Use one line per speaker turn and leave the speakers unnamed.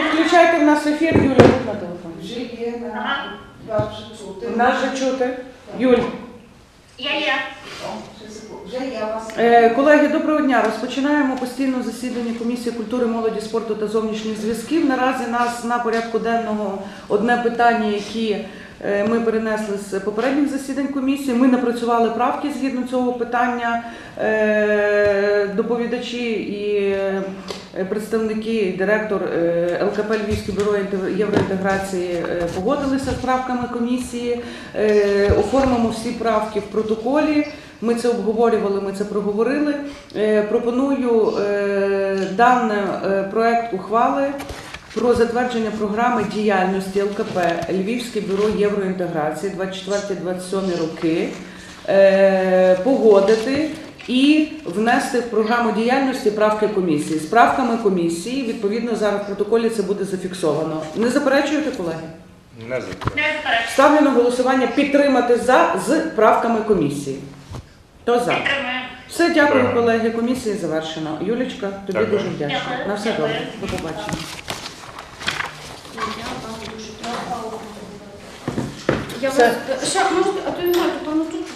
Включайте в нас ефір, Юля, будь на телефон.
Вже є на вас вже чути.
Нас же чути. Юль.
Я є.
Вже я вас.
Е, Колеги, доброго дня. Розпочинаємо постійне засідання комісії культури, молоді, спорту та зовнішніх зв'язків. Наразі нас на порядку денного одне питання, які е, ми перенесли з попередніх засідань комісії. Ми напрацювали правки згідно цього питання. Е, Доповідачі і представники, і директор е, ЛКП Львівське бюро євроінтеграції е, погодилися з правками комісії. Е, Оформимо всі правки в протоколі. Ми це обговорювали, ми це проговорили. Е, Пропоную е, даний е, проект ухвали про затвердження програми діяльності ЛКП Львівське бюро євроінтеграції 24-27 роки е, погодити і внести в програму діяльності правки комісії. З правками комісії, відповідно, зараз в протоколі це буде зафіксовано. Не заперечуєте, колеги?
Не.
Заперечую.
Ставлю на голосування підтримати за з правками комісії. Хто за? Все, дякую,
Дякую.
колеги. Комісія завершена. Юлічка, тобі
Дякую.
дуже вдячна.
Дякую.
На все добре. До побачення.
Я
Все.
вас ще можете, а то я знаю, то тут